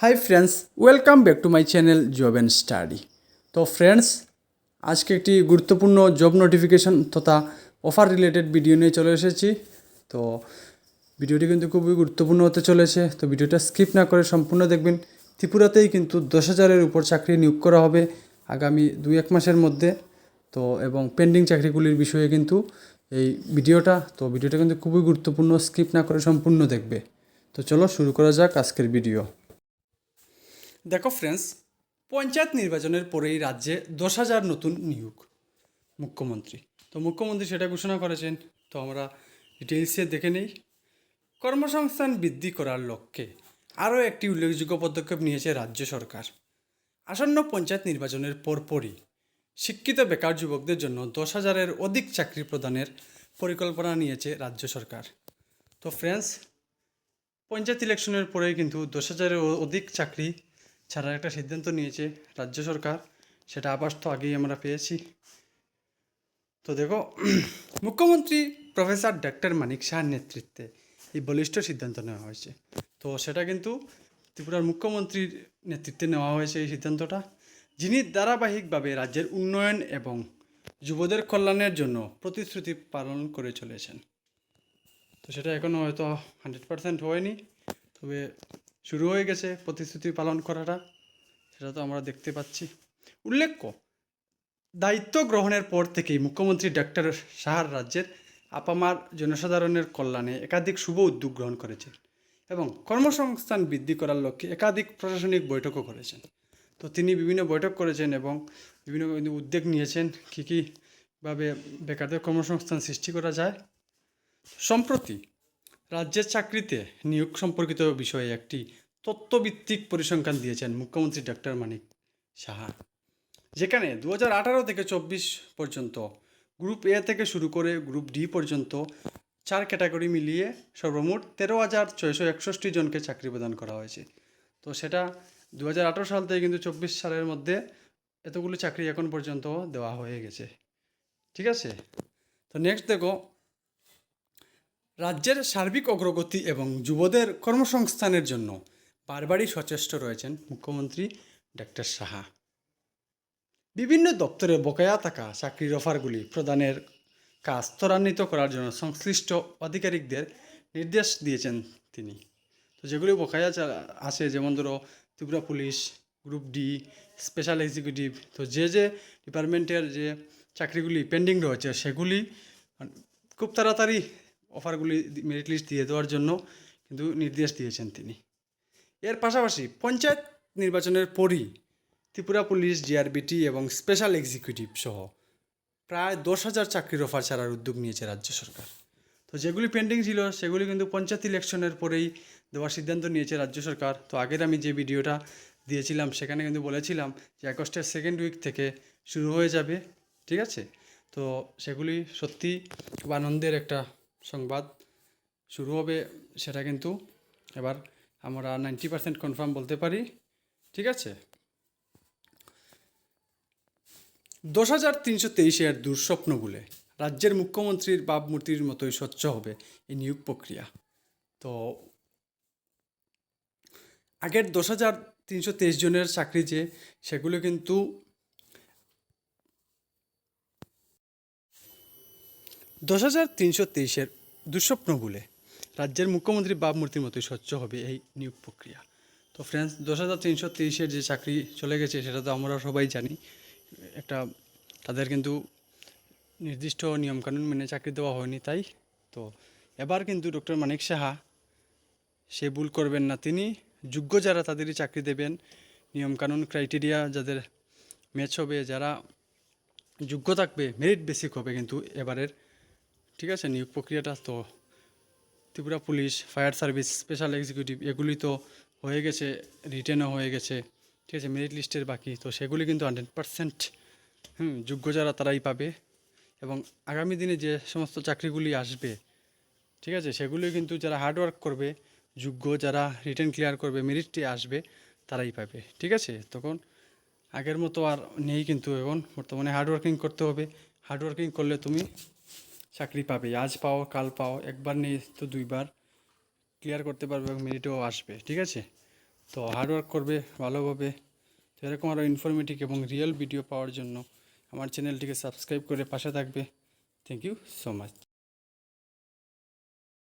Hi friends welcome back to my channel job and study তো friends আজকে একটি গুরুত্বপূর্ণ জব নোটিফিকেশন তথা অফার রিলেটেড ভিডিও নিয়ে চলে এসেছি। তো ভিডিওটি কিন্তু খুবই গুরুত্বপূর্ণ হতে চলেছে। তো ভিডিওটা স্কিপ না করে সম্পূর্ণ দেখবেন। ত্রিপুরাতেই কিন্তু দশ হাজারের উপর চাকরি নিয়োগ করা হবে আগামী দুই এক মাসের মধ্যে। তো এবং পেন্ডিং চাকরিগুলির বিষয়ে কিন্তু এই ভিডিওটা তো ভিডিওটা কিন্তু খুবই গুরুত্বপূর্ণ স্কিপ না করে সম্পূর্ণ দেখবে। তো চলো শুরু করা যাক আজকের ভিডিও দেখো ফ্রেন্ডস পঞ্চায়েত নির্বাচনের পরেই রাজ্যে দশ হাজার নতুন নিয়োগ। মুখ্যমন্ত্রী। তো মুখ্যমন্ত্রী সেটা ঘোষণা করেছেন। তো আমরা ডিটেলসে দেখে নেই। কর্মসংস্থান বৃদ্ধি করার লক্ষ্যে আরও একটি উল্লেখযোগ্য পদক্ষেপ নিয়েছে রাজ্য সরকার। আসন্ন পঞ্চায়েত নির্বাচনের পরপরই শিক্ষিত বেকার যুবকদের জন্য দশ হাজারের অধিক চাকরি প্রদানের পরিকল্পনা নিয়েছে রাজ্য সরকার। তো ফ্রেন্ডস পঞ্চায়েত ইলেকশনের পরেই কিন্তু দশ হাজারের অধিক চাকরি ছাড়ার একটা সিদ্ধান্ত নিয়েছে রাজ্য সরকার। সেটা আবাস তো আগেই আমরা পেয়েছি। তো দেখো, মুখ্যমন্ত্রী প্রফেসর ডক্টর মানিক শাহর নেতৃত্বে এই বলিষ্ঠ সিদ্ধান্ত নেওয়া হয়েছে। তো সেটা কিন্তু ত্রিপুরার মুখ্যমন্ত্রীর নেতৃত্বে নেওয়া হয়েছে এই সিদ্ধান্তটা। যিনি ধারাবাহিকভাবে রাজ্যের উন্নয়ন এবং যুবদের কল্যাণের জন্য প্রতিশ্রুতি পালন করে চলেছেন। তো সেটা এখনও হয়তো হান্ড্রেড পার্সেন্ট হয়নি। তবে শুরু হয়ে গেছে প্রতিশ্রুতি পালন করাটা। সেটা তো আমরা দেখতে পাচ্ছি। উল্লেখ্য, দায়িত্ব গ্রহণের পর থেকেই মুখ্যমন্ত্রী ডক্টর সাহার রাজ্যের আপামার জনসাধারণের কল্যাণে একাধিক শুভ উদ্যোগ গ্রহণ করেছেন এবং কর্মসংস্থান বৃদ্ধি করার লক্ষ্যে একাধিক প্রশাসনিক বৈঠকও করেছেন। তো তিনি বিভিন্ন বৈঠক করেছেন এবং বিভিন্ন উদ্যোগ নিয়েছেন কী কীভাবে বেকারদের কর্মসংস্থান সৃষ্টি করা যায়। সম্প্রতি রাজ্যের চাকরিতে নিয়োগ সম্পর্কিত বিষয়ে একটি তত্ত্বভিত্তিক পরিসংখ্যান দিয়েছেন মুখ্যমন্ত্রী ডক্টর মানিক সাহা। যেখানে দু আঠারো থেকে চব্বিশ পর্যন্ত গ্রুপ এ থেকে শুরু করে গ্রুপ ডি পর্যন্ত চার ক্যাটাগরি মিলিয়ে সর্বমোট তেরো হাজার ছয়শো একষট্টি জনকে চাকরি প্রদান করা হয়েছে। তো সেটা দু আঠারো সাল থেকে কিন্তু চব্বিশ সালের মধ্যে এতগুলো চাকরি এখন পর্যন্ত দেওয়া হয়ে গেছে। ঠিক আছে? তো নেক্সট দেখো রাজ্যের সার্বিক অগ্রগতি এবং যুবদের কর্মসংস্থানের জন্য বারবারই সচেষ্ট রয়েছেন মুখ্যমন্ত্রী ডক্টর সাহা। বিভিন্ন দপ্তরে বকেয়া থাকা চাকরির অফারগুলি প্রদানের কাজ ত্বরান্বিত করার জন্য সংশ্লিষ্ট আধিকারিকদের নির্দেশ দিয়েছেন তিনি। তো যেগুলি বকেয়া আছে যেমন ধরো Tripura police, group D, special executive, তো যে যে ডিপার্টমেন্টের যে চাকরিগুলি পেন্ডিং রয়েছে সেগুলি খুব তাড়াতাড়ি অফারগুলি মেরিট লিস্ট দিয়ে দেওয়ার জন্য কিন্তু নির্দেশ দিয়েছেন তিনি। এর পাশাপাশি পঞ্চায়েত নির্বাচনের পরই ত্রিপুরা পুলিশ জিআরবিটি এবং স্পেশাল এক্সিকিউটিভ সহ প্রায় দশ হাজার চাকরির অফার ছাড়ার উদ্যোগ নিয়েছে রাজ্য সরকার। তো যেগুলি পেন্ডিং ছিল, সেগুলি কিন্তু পঞ্চায়েত ইলেকশনের পরেই দেওয়ার সিদ্ধান্ত নিয়েছে রাজ্য সরকার। তো আগের আমি যে ভিডিওটা দিয়েছিলাম, সেখানে কিন্তু বলেছিলাম যে আগস্টের সেকেন্ড উইক থেকে শুরু হয়ে যাবে, ঠিক আছে? তো সেগুলি সত্যি খুব আনন্দের একটা সংবাদ শুরু হবে সেটা কিন্তু এবার আমরা নাইনটি পার্সেন্ট কনফার্ম বলতে পারি, ঠিক আছে? দশ হাজার তিনশো তেইশে তেইশের দুঃস্বপ্ন বলে রাজ্যের মুখ্যমন্ত্রীর ভাবমূর্তির মতোই স্বচ্ছ হবে এই নিয়োগ প্রক্রিয়া। তো আগের দশ হাজার তিনশো তেইশ জনের চাকরি যে, সেগুলো কিন্তু দশ হাজার তিনশো তেইশের দুঃস্বপ্ন বলে রাজ্যের মুখ্যমন্ত্রী ভাবমূর্তির মতোই স্বচ্ছ হবে এই নিয়োগ প্রক্রিয়া। তো ফ্রেন্ডস দশ হাজার তিনশো তেইশের যে চাকরি চলে গেছে, সেটা তো আমরা সবাই জানি। একটা তাদের কিন্তু নির্দিষ্ট নিয়মকানুন মেনে চাকরি দেওয়া হয়নি তাই। তো এবার কিন্তু ডক্টর মানিক সাহা, সে ভুল করবেন না তিনি। যোগ্য যারা তাদেরই চাকরি দেবেন, নিয়মকানুন ক্রাইটেরিয়া যাদের ম্যাচ হবে, যারা যোগ্য থাকবে মেরিট বেসিক হবে কিন্তু এবারের ঠিক আছে, নিয়োগ প্রক্রিয়াটা তো Tripura police, fire service, special executive এগুলি তো হয়ে গেছে, রিটেনও হয়ে গেছে, ঠিক আছে মেরিট লিস্টের বাকি, তো সেগুলি কিন্তু হান্ড্রেড পারসেন্ট হুম, যোগ্য যারা তারাই পাবে এবং আগামী দিনে যে সমস্ত চাকরিগুলি আসবে, ঠিক আছে, সেগুলি কিন্তু যারা হার্ডওয়ার্ক করবে, যোগ্য যারা রিটার্ন ক্লিয়ার করবে মেরিটটি আসবে, তারাই পাবে, ঠিক আছে, তখন আগের মতো আর নেই কিন্তু এখন, বর্তমানে হার্ডওয়ার্কিং করতে হবে হার্ডওয়ার্কিং করলে তুমি চাকরি পাবে। আজ পাও, কাল পাও, একবার নেই তো দুইবার। ক্লিয়ার করতে পারবে এবং মেরিটও আসবে, ঠিক আছে? তো হার্ডওয়ার্ক করবে ভালোভাবে তো এরকম আরও ইনফরমেটিভ এবং রিয়েল ভিডিও পাওয়ার জন্য আমার চ্যানেলটিকে সাবস্ক্রাইব করে পাশে থাকবে। Thank you so much